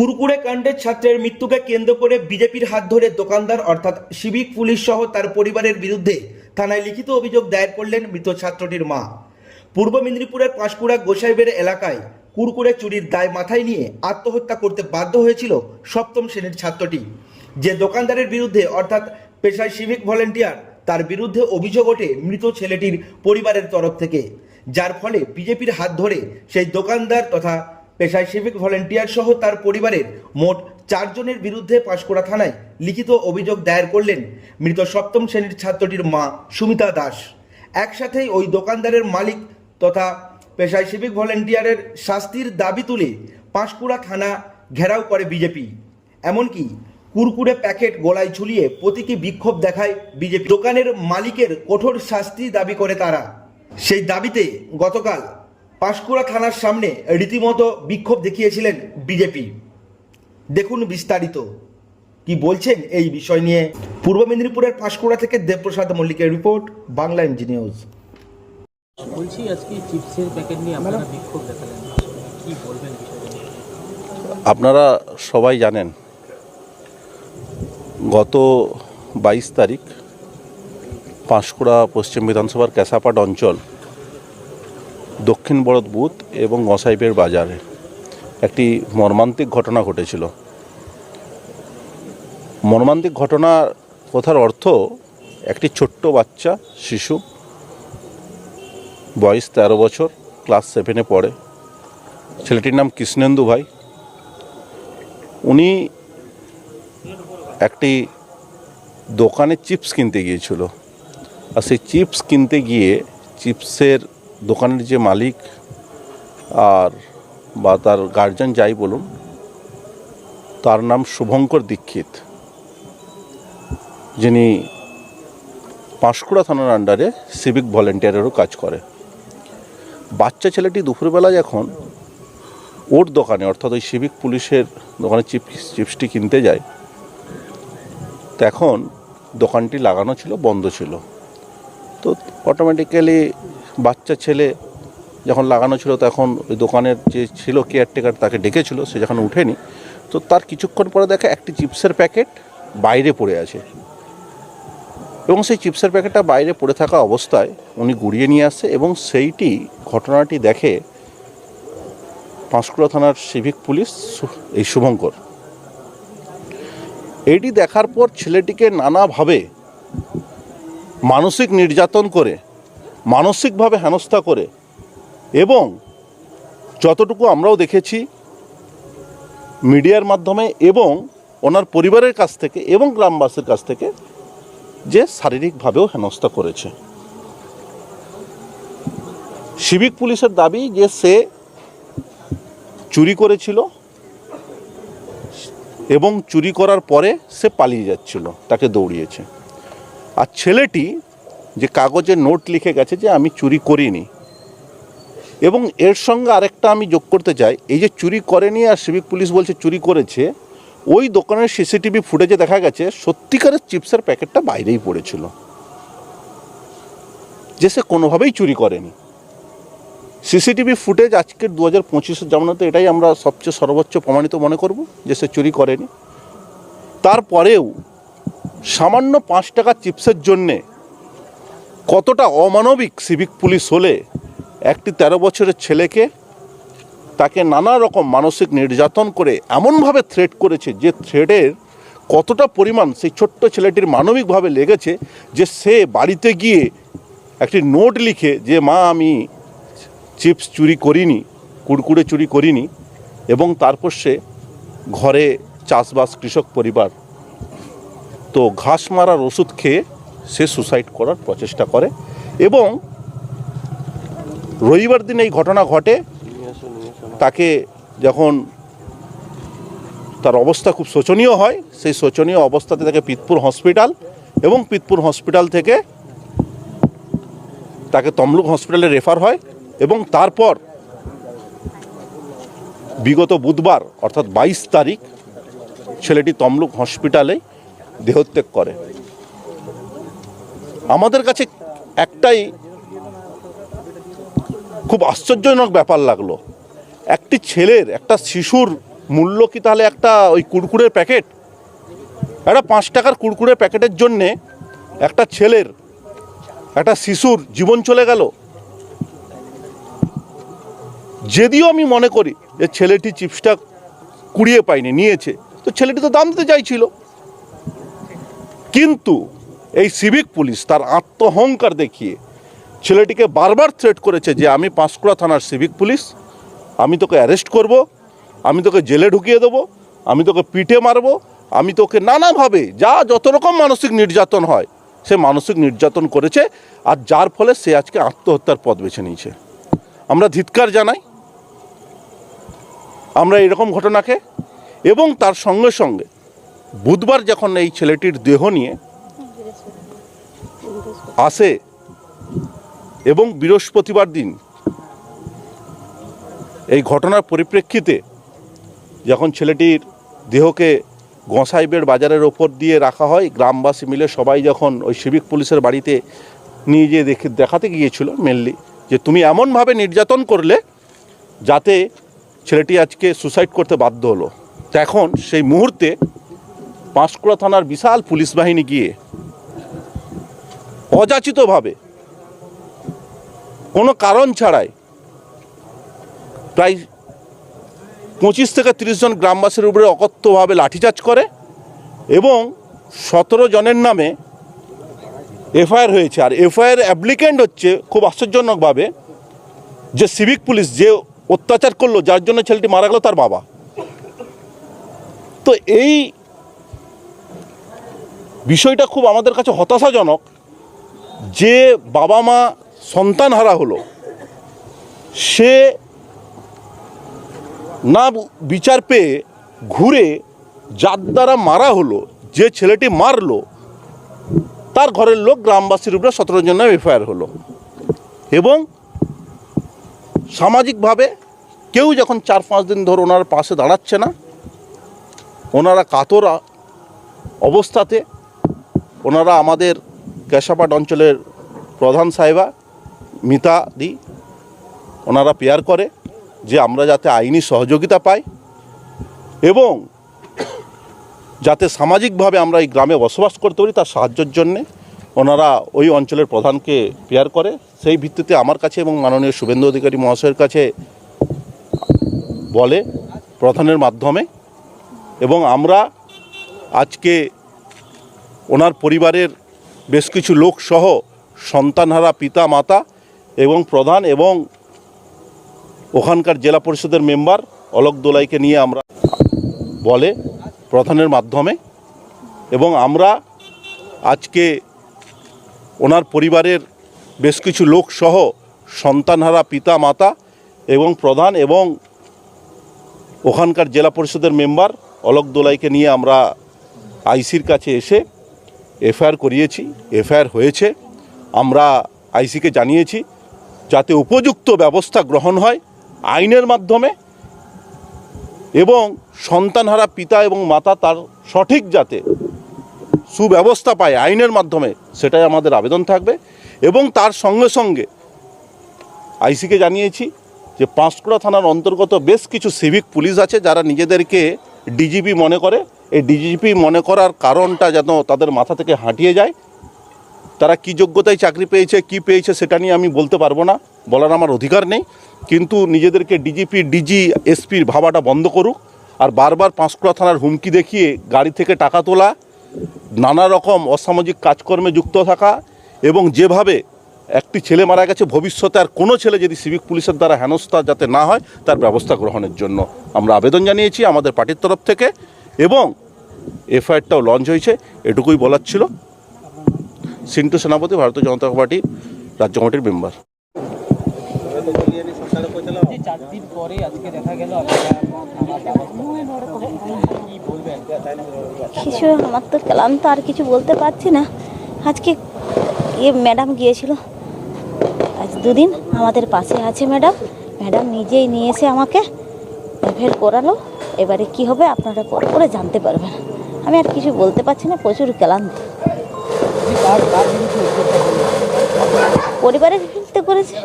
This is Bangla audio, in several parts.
কুরকুরে কাণ্ডের ছাত্রের মৃত্যুকে কেন্দ্র করে বিজেপির হাত ধরে দোকানদার অর্থাৎ সিভিক পুলিশ সহ তার পরিবারের বিরুদ্ধে থানায় লিখিত অভিযোগ দায়ের করলেন মৃত ছাত্রটির মা। পূর্ব মেদিনীপুরের পাঁশকুড়া গোসাইবের এলাকায় কুরকুরে চুরির দায় মাথায় নিয়ে আত্মহত্যা করতে বাধ্য হয়েছিল সপ্তম শ্রেণির ছাত্রটি। যে দোকানদারের বিরুদ্ধে অর্থাৎ পেশায় সিভিক ভলেন্টিয়ার, তার বিরুদ্ধে অভিযোগ ওঠে মৃত ছেলেটির পরিবারের তরফ থেকে। যার ফলে বিজেপির হাত ধরে সেই দোকানদার তথা পেশায় সিভিক ভলেন্টিয়ার সহ তার পরিবারের মোট চারজনের বিরুদ্ধে পাঁশকুড়া থানায় লিখিত অভিযোগ দায়ের করলেন মৃত সপ্তম শ্রেণির ছাত্রটির মা সুমিতা দাস। একসাথেই ওই দোকানদারের মালিক তথা পেশায় সিভিক ভলেন্টিয়ারের শাস্তির দাবি তুলে পাঁশকুড়া থানা ঘেরাও করে বিজেপি। এমনকি কুরকুরে প্যাকেট গলায় ঝুলিয়ে প্রতীকী বিক্ষোভ দেখায় বিজেপি। দোকানের মালিকের কঠোর শাস্তি দাবি করে তারা। সেই দাবিতে গতকাল পাঁশকুড়া থানার সামনে রীতিমতো বিক্ষোভ দেখিয়েছিলেন বিজেপি। দেখুন বিস্তারিত। কি বলছেন এই বিষয় নিয়ে? পূর্ব মেদিনীপুরের পাঁশকুড়া থেকে দেবপ্রসাদ মল্লিকের রিপোর্ট বাংলা ইঞ্জিনিয়ার্স বলছি আজকে চিপসের প্যাকেট নিয়ে আপনারা বিক্ষোভ দেখালেন। কি বলবেন আপনারা সবাই জানেন গত বাইশ তারিখ পাঁশকুড়া পশ্চিম বিধানসভার ক্যাসাপাট অঞ্চল দক্ষিণ বড়দ বুথ এবং গসাইবের বাজারে একটি মর্মান্তিক ঘটনা ঘটেছিল। মর্মান্তিক ঘটনা কথার অর্থ, একটি ছোট্ট বাচ্চা, শিশু, বয়স তেরো বছর, ক্লাস সেভেনে পড়ে। ছেলেটির নাম কৃষ্ণেন্দু ভাই। উনি একটি দোকানে চিপস কিনতে গিয়েছিল। আর সেই চিপস কিনতে গিয়ে চিপসের দোকানের যে মালিক আর বা তার গার্জেন যাই বলুন, তার নাম শুভঙ্কর দীক্ষিত। যিনি পাঁশকুড়া থানার আন্ডারে সিভিক ভলেন্টিয়ারেরও কাজ করে। বাচ্চা ছেলেটি দুপুরবেলা যখন ওর দোকানে, অর্থাৎ ওই সিভিক পুলিশের দোকানে চিপস চিপসটি কিনতে যায়। তখন দোকানটি লাগানো ছিল, বন্ধ ছিল। তো অটোমেটিক্যালি বাচ্চা ছেলে যখন লাগানো ছিল তখন ওই দোকানের যে ছিল কেয়ারটেকার তাকে ডেকেছিল, সে যখন উঠেনি, তো তার কিছুক্ষণ পরে দেখে একটি চিপসের প্যাকেট বাইরে পড়ে আছে। এবং সেই চিপসের প্যাকেটটা বাইরে পড়ে থাকা অবস্থায় উনি গুড়িয়ে নিয়ে আসছে এবং সেইটি ঘটনাটি দেখে পাঁশকুড়া থানার সিভিক পুলিশ এই শুভঙ্কর। এটি দেখার পর ছেলেটিকে নানাভাবে মানসিক নির্যাতন করে মানসিকভাবে হেনস্থা করে এবং যতটুকু আমরাও দেখেছি মিডিয়ার মাধ্যমে এবং ওনার পরিবারের কাছ থেকে এবং গ্রামবাসীর কাছ থেকে যে শারীরিকভাবেও হেনস্থা করেছে। সিভিক পুলিশের দাবি যে সে চুরি করেছিল এবং চুরি করার পরে সে পালিয়ে যাচ্ছিল, তাকে দৌড়িয়েছে। আর ছেলেটি যে কাগজে নোট লিখে গেছে যে আমি চুরি করিনি। এবং এর সঙ্গে আরেকটা আমি যোগ করতে চাই, এই যে চুরি করেনি আর সিভিক পুলিশ বলছে চুরি করেছে, ওই দোকানের সিসিটিভি ফুটেজে দেখা গেছে সত্যিকারের চিপসের প্যাকেটটা বাইরেই পড়েছিল। যে সে কোনোভাবেই চুরি করেনি। সিসিটিভি ফুটেজ আজকের দু হাজার পঁচিশের জামানাতে, এটাই আমরা সবচেয়ে সর্বোচ্চ প্রমাণিত মনে করব যে সে চুরি করেনি। তারপরেও সামান্য পাঁচ টাকা চিপসের জন্যে কতটা অমানবিক সিভিক পুলিশ হলে একটি তেরো বছরের ছেলেকে তাকে নানা রকম মানসিক নির্যাতন করে এমনভাবে থ্রেট করেছে যে থ্রেটের কতটা পরিমাণ সেই ছোট্ট ছেলেটির মানবিকভাবে লেগেছে যে সে বাড়িতে গিয়ে একটি নোট লিখে যে, মা, আমি চিপস চুরি করিনি, কুড়কুড়ে চুরি করিনি। এবং তারপর সে ঘরে চাষবাস কৃষক পরিবার তো ঘাস মারার ওষুধ খেয়ে সে সুসাইড করার প্রচেষ্টা করে এবং রবিবার দিন এই ঘটনা ঘটে। তাকে যখন তার অবস্থা খুব শোচনীয় হয়, সেই শোচনীয় অবস্থাতে তাকে পিতপুর হসপিটাল এবং পিতপুর হসপিটাল থেকে তাকে তমলুক হসপিটালে রেফার হয় এবং তারপর বিগত বুধবার, অর্থাৎ বাইশ তারিখ, ছেলেটি তমলুক হসপিটালে দেহত্যাগ করে। আমাদের কাছে একটাই খুব আশ্চর্যজনক ব্যাপার লাগল। একটি ছেলের, একটা শিশুর মূল্য কি তাহলে একটা ওই কুরকুরের প্যাকেট? একটা পাঁচ টাকার কুরকুরের প্যাকেটের জন্যে একটা ছেলের, একটা শিশুর জীবন চলে গেল। যদিও আমি মনে করি যে ছেলেটি চিপসটা কুড়িয়ে পায়নি, নিয়েছে। তো ছেলেটি তো দাম দিতে চাইছিল। কিন্তু এই সিভিক পুলিশ তার আত্মহংকার দেখিয়ে ছেলেটিকে বারবার থ্রেট করেছে যে আমি পাঁশকুড়া থানার সিভিক পুলিশ আমি তোকে অ্যারেস্ট করব, আমি তোকে জেলে ঢুকিয়ে দেবো, আমি তোকে পিঠে মারবো, আমি তোকে নানাভাবে যা যত রকম মানসিক নির্যাতন হয়, সে মানসিক নির্যাতন করেছে আর যার ফলে সে আজকে আত্মহত্যার পথ বেছে নিয়েছে। আমরা ধিৎকার জানাই, আমরা এরকম ঘটনাকে এবং তার সঙ্গে সঙ্গে বুধবার যখন এই ছেলেটির দেহ নিয়ে আসে এবং বৃহস্পতিবার দিন এই ঘটনার পরিপ্রেক্ষিতে যখন ছেলেটির দেহকে গোঁসাইবের বাজারের ওপর দিয়ে রাখা হয়, গ্রামবাসী মিলে সবাই যখন ওই সিভিক পুলিশের বাড়িতে নিয়ে গিয়ে দেখে, দেখাতে গিয়েছিল মেনলি যে তুমি এমনভাবে নির্যাতন করলে যাতে ছেলেটি আজকে সুসাইড করতে বাধ্য হলো। এখন সেই মুহূর্তে পাঁশকুড়া থানার বিশাল পুলিশ বাহিনী গিয়ে অযাচিতভাবে, কোনো কারণ ছাড়াই প্রায় পঁচিশ থেকে তিরিশ জন গ্রামবাসীর উপরে অকথ্যভাবে লাঠিচার্জ করে এবং সতেরো জনের নামে এফআইআর হয়েছে। আর এফআইআর অ্যাপ্লিকেন্ট হচ্ছে খুব আশ্চর্যজনকভাবে যে সিভিক পুলিশ যে অত্যাচার করল, যার জন্য ছেলেটি মারা গেল তার বাবা। তো এই বিষয়টা খুব আমাদের কাছে হতাশাজনক। যে বাবা মা সন্তান হারা হলো, সে না বিচার পেয়ে ঘুরে যার দ্বারা মারা হলো, যে ছেলেটি মারলো, তার ঘরের লোক গ্রামবাসীর উপরে সতেরো জন্য এফআইআর হলো। এবং সামাজিকভাবে কেউ যখন চার পাঁচ দিন ধরে ওনার পাশে দাঁড়াচ্ছে না, ওনারা কাতরা অবস্থাতে, ওনারা আমাদের ক্যাশাপাট অঞ্চলের প্রধান সাহেবা মিতা দি, ওনারা পেয়ার করে যে আমরা যাতে আইনি সহযোগিতা পাই এবং যাতে সামাজিকভাবে আমরা এই গ্রামে বসবাস করতে পারি তার সাহায্যের জন্যে ওনারা ওই অঞ্চলের প্রধানকে পেয়ার করে। সেই ভিত্তিতে আমার কাছে এবং মাননীয় শুভেন্দু অধিকারী মহাশয়ের কাছে বলে প্রধানের মাধ্যমে এবং আমরা আজকে ওনার পরিবারের বেশ কিছু লোক সহ সন্তানহারা পিতা, মাতা এবং প্রধান এবং ওখানকার জেলা পরিষদের মেম্বার অলোক দোলাইকে নিয়ে আমরা বলে প্রধানের মাধ্যমে এবং আমরা আজকে ওনার পরিবারের বেশ কিছু লোক সহ সন্তানহারা পিতা, মাতা এবং প্রধান এবং ওখানকার জেলা পরিষদের মেম্বার অলোক দোলাইকে নিয়ে আমরা আইসির কাছে এসে এফআইআর করিয়েছি, এফআইআর হয়েছে। আমরা আইসিকে জানিয়েছি, যাতে উপযুক্ত ব্যবস্থা গ্রহণ হয় আইনের মাধ্যমে এবং সন্তানহারা পিতা এবং মাতা তার সঠিক যাতে সুব্যবস্থা পায় আইনের মাধ্যমে, সেটাই আমাদের আবেদন থাকবে। এবং তার সঙ্গে সঙ্গে আইসিকে জানিয়েছি যে পাঁশকুড়া থানার অন্তর্গত বেশ কিছু সিভিক পুলিশ আছে যারা নিজেদেরকে ডিজিপি মনে করে, এই ডিজিপি মনে করার কারণটা যেন তাদের মাথা থেকে হাঁটিয়ে যায়। তারা কী যোগ্যতায় চাকরি পেয়েছে, কি পেয়েছে সেটা নিয়ে আমি বলতে পারব না, বলার আমার অধিকার নেই। কিন্তু নিজেদেরকে ডিজিপি ডিজি এসপির ভাবাটা বন্ধ করুক আর বারবার পাঁশকুড়া থানার হুমকি দেখিয়ে গাড়ি থেকে টাকা তোলা, নানা রকম অসামাজিক কাজকর্মে যুক্ত থাকা এবং যেভাবে একটি ছেলে মারা গেছে ভবিষ্যতে আর কোনো ছেলে যদি সিভিক পুলিশের দ্বারা হেনস্থা যাতে না হয় তার ব্যবস্থা গ্রহণের জন্য। আমরা আবেদন জানিয়েছি আমাদের পার্টির তরফ থেকে এবং এফআইআরটাও লঞ্চ হয়েছে এটুকুই বলার ছিল। সিন্টু সেনাপতি ভারতীয় জনতা পার্টি রাজ্য কমিটির মেম্বার। কিছু আমার তো ক্লান্ত আর কিছু বলতে পারছি না। আজকে ইয়ে ম্যাডাম গিয়েছিল। দুদিন আমাদের পাশে আছে ম্যাডাম ম্যাডাম নিজেই নিয়ে এসে আমাকে এফের করালো এবারে কি হবে আপনারা পরে করে জানতে পারবেন আমি আর কিছু বলতে পারছি না প্রচুর ক্লান্ত? পরিবারের বিরুদ্ধে করেছে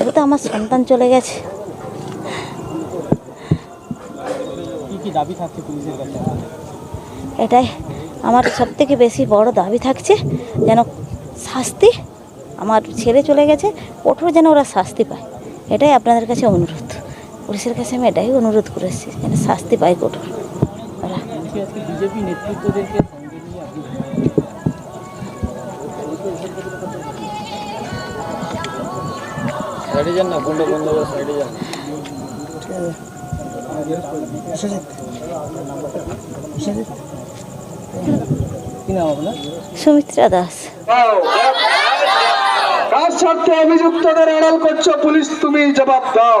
এটা তো আমার সন্তান চলে গেছে? এটাই আমার সব থেকে বেশি বড় দাবি থাকছে যেন শাস্তি আমার ছেলে চলে গেছে কঠোর যেন ওরা শাস্তি পায়। এটাই আপনাদের কাছে অনুরোধ। পুলিশের কাছে আমি এটাই অনুরোধ করেছি যেন শাস্তি পায় কঠোর। ওরা। সুমিত্রা দাস। কার স্বার্থে অভিযুক্তদের এড়াল করছ পুলিশ তুমি জবাব দাও।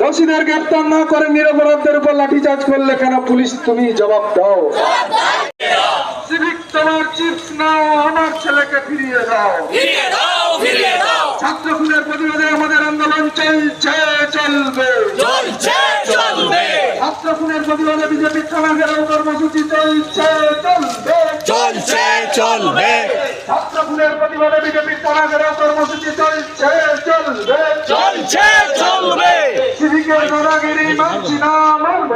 দোষীদের গ্রেপ্তার না করে নিরপরাধদের উপর লাঠিচার্জ করলে কেন পুলিশ তুমি জবাব দাও। সিভিক তোমার চিপস নাও আমার ছেলেকে ফিরিয়ে দাও। ছাত্র খুনের প্রতিবাদে আমাদের আন্দোলন চলছে চলবে। ছাত্র খুনের প্রতিবাদে বিজেপি থানা ঘেরাও কর্মসূচি চলছে চলবে। চলছে। চলবে। ছাত্র খুনের প্রতিবাদে বিজেপি থানা ঘেরাও কর্মসূচি চলছে চলবে। চলছে চলবে। সিভিকের দাদাগিরি মানছি না মানব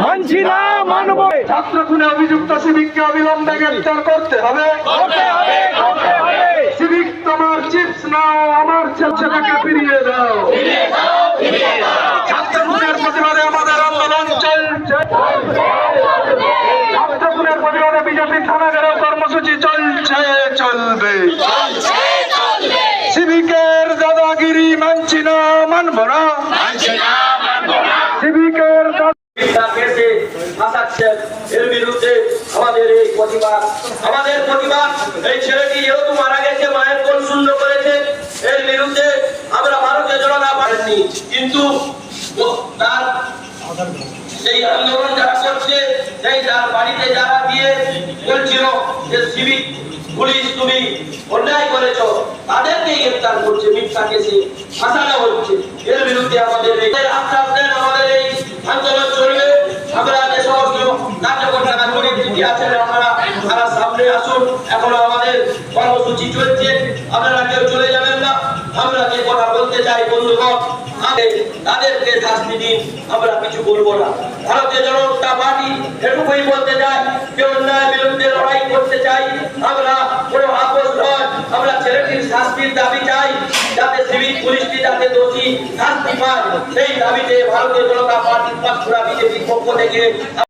মানছি না মানব। ছাত্র খুনে অভিযুক্ত সিভিককে অবিলম্বে গ্রেপ্তার করতে হবে। করতে হবে করতে হবে। সিভিক তোমার চিপস নাও আমার ছেলেকে ফিরিয়ে দাও। ছাত্র খুনের প্রতিবাদে আমাদের আন্দোলন চলছে ছাত্র খুনের প্রতিবাদে বিজেপি থানা ঘেরাও কর্মসূচি চলছে চলবে। সিভিকের দাদাগিরি মানছি না মানব না। সিভিকের এর বিরুদ্ধে আমাদের এই প্রতিবাদ। আমাদের প্রতিবাদ এই ছেলেটি যেহেতু মারা গেছে মায়ের শূন্য করেছে এর বিরুদ্ধে আমরা ভারতীয় জনতা পারেননি কিন্তু তার সেই আন্দোলন যারা করছে, সেই তার বাড়িতে যারা দিয়ে বলছিল যে, সিভিক, পুলিশ তুমি অন্যায় করেছ তাদেরকে গ্রেপ্তার করছে, মিথ্যা কেসে ফাঁসানো হচ্ছে। এর বিরুদ্ধে আমাদের এই- আস্তে আস্তে আমাদের এই আন্দোলন চলবে। আমরা যে সমস্ত কার্যকর্তা কার্যকরী আছেন, আপনারা তারা সামনে আসুন। এখনও আমাদের কর্মসূচি চলছে। আপনারা কেউ চলে তাদেরকে শাস্তি দিন, আমরা কিছু বলব না। ভারতীয় জনতা পার্টি এটুকুই বলতে চাই যে অন্যায় বিরুদ্ধে লড়াই করতে চাই, আমরা কোনো আপোষ নয়, আমরা ছেলেটির শাস্তির দাবি চাই, যাতে সিভিক পুলিশটি যাতে দোষী শাস্তি পায়। সেই দাবিতে ভারতীয় জনতা পার্টির পাঁচপুরা বিজেপির পক্ষ থেকে